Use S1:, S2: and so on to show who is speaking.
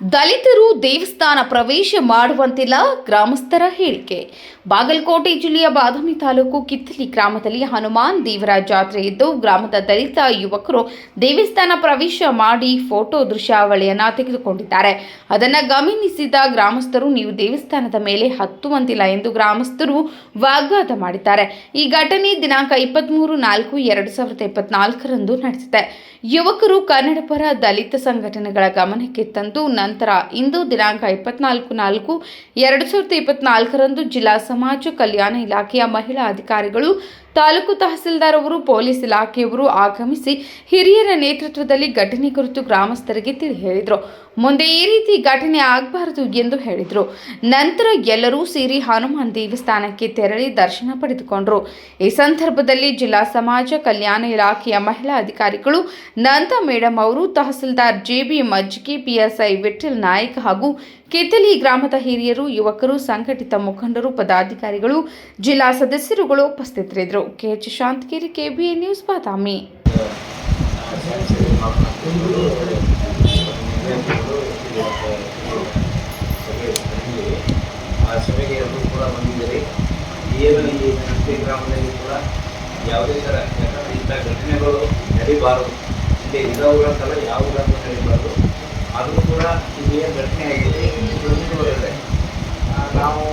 S1: ದಲಿತರು ದೇವಸ್ಥಾನ ಪ್ರವೇಶ ಮಾಡುವಂತಿಲ್ಲ ಗ್ರಾಮಸ್ಥರ ಹೇಳಿಕೆ. ಬಾಗಲಕೋಟೆ ಜಿಲ್ಲೆಯ ಬಾದಾಮಿ ತಾಲೂಕು ಕಿತ್ತಲಿ ಗ್ರಾಮದಲ್ಲಿ ಹನುಮಾನ್ ದೇವರ ಜಾತ್ರೆ ಇದ್ದು, ಗ್ರಾಮದ ದಲಿತ ಯುವಕರು ದೇವಸ್ಥಾನ ಪ್ರವೇಶ ಮಾಡಿ ಫೋಟೋ ದೃಶ್ಯಾವಳಿಯನ್ನು ತೆಗೆದುಕೊಂಡಿದ್ದಾರೆ. ಅದನ್ನು ಗಮನಿಸಿದ ಗ್ರಾಮಸ್ಥರು, ನೀವು ದೇವಸ್ಥಾನದ ಮೇಲೆ ಹತ್ತುವಂತಿಲ್ಲ ಎಂದು ಗ್ರಾಮಸ್ಥರು ವಾಗ್ವಾದ ಮಾಡಿದ್ದಾರೆ. ಈ ಘಟನೆ ದಿನಾಂಕ ಇಪ್ಪತ್ಮೂರು ನಾಲ್ಕು ಎರಡು ಸಾವಿರದ ಇಪ್ಪತ್ನಾಲ್ಕರಂದು ನಡೆಸಿದೆ ಯುವಕರು ಕನ್ನಡ ಪರ ದಲಿತ ಸಂಘಟನೆಗಳ ಗಮನಕ್ಕೆ ತಂದು ನಂತರ ಇಂದು ದಿನಾಂಕ ಇಪ್ಪತ್ನಾಲ್ಕು ನಾಲ್ಕು ಎರಡು ಸಾವಿರದ ಇಪ್ಪತ್ನಾಲ್ಕರಂದು ಜಿಲ್ಲಾ ಸಮಾಜ ಕಲ್ಯಾಣ ಇಲಾಖೆಯ ಮಹಿಳಾ ಅಧಿಕಾರಿಗಳು ತಾಲೂಕು ತಹಸೀಲ್ದಾರ್ ಅವರು ಪೊಲೀಸ್ ಇಲಾಖೆಯವರು ಆಗಮಿಸಿ ಹಿರಿಯರ ನೇತೃತ್ವದಲ್ಲಿ ಘಟನೆ ಕುರಿತು ಗ್ರಾಮಸ್ಥರಿಗೆ ತಿಳಿ ಹೇಳಿದರು. ಮುಂದೆ ಈ ರೀತಿ ಘಟನೆ ಆಗಬಾರದು ಎಂದು ಹೇಳಿದರು. ನಂತರ ಎಲ್ಲರೂ ಸೇರಿ ಹನುಮಾನ್ ದೇವಸ್ಥಾನಕ್ಕೆ ತೆರಳಿ ದರ್ಶನ ಪಡೆದುಕೊಂಡರು. ಈ ಸಂದರ್ಭದಲ್ಲಿ ಜಿಲ್ಲಾ ಸಮಾಜ ಕಲ್ಯಾಣ ಇಲಾಖೆಯ ಮಹಿಳಾ ಅಧಿಕಾರಿಗಳು ನಂದ ಮೇಡಮ್ ಅವರು, ತಹಸೀಲ್ದಾರ್ ಜೆಬಿ ಮಜ್ಜಿಗೆ ಪಿಎಸ್ಐ ವಿಠಲ್ ನಾಯಕ್ ಹಾಗೂ ಕೆತಲಿ ಗ್ರಾಮದ ಹಿರಿಯರು, ಯುವಕರು, ಸಂಘಟಿತ ಮುಖಂಡರು, ಪದಾಧಿಕಾರಿಗಳು, ಜಿಲ್ಲಾ ಸದಸ್ಯರುಗಳು ಉಪಸ್ಥಿತರಿದ್ದರು. KH Shantagiri KBA news Badami
S2: ಆ ಸಭೆಗೆ ಎಲ್ಲರೂ ಕೂಡ ಬಂದಿದ್ದೀರಿ ಏನು ಈ ನೃತ್ಯ ಗ್ರಾಮದಲ್ಲಿ ಕೂಡ ಯಾವುದೇ ಥರ ಯಾಕಂದರೆ ಇಂಥ ಘಟನೆಗಳು ನಡೀಬಾರದು ಇಲ್ಲಿ ಇರೋವುಗಳಂತೆಲ್ಲ ಯಾವುದನ್ನು ನಡೀಬಾರದು ಅದು ಕೂಡ ಇಲ್ಲಿ ಏನು ಘಟನೆ ಆಗಿದೆ ಇದು ಮುಂದುವರೆದರೆ ನಾವು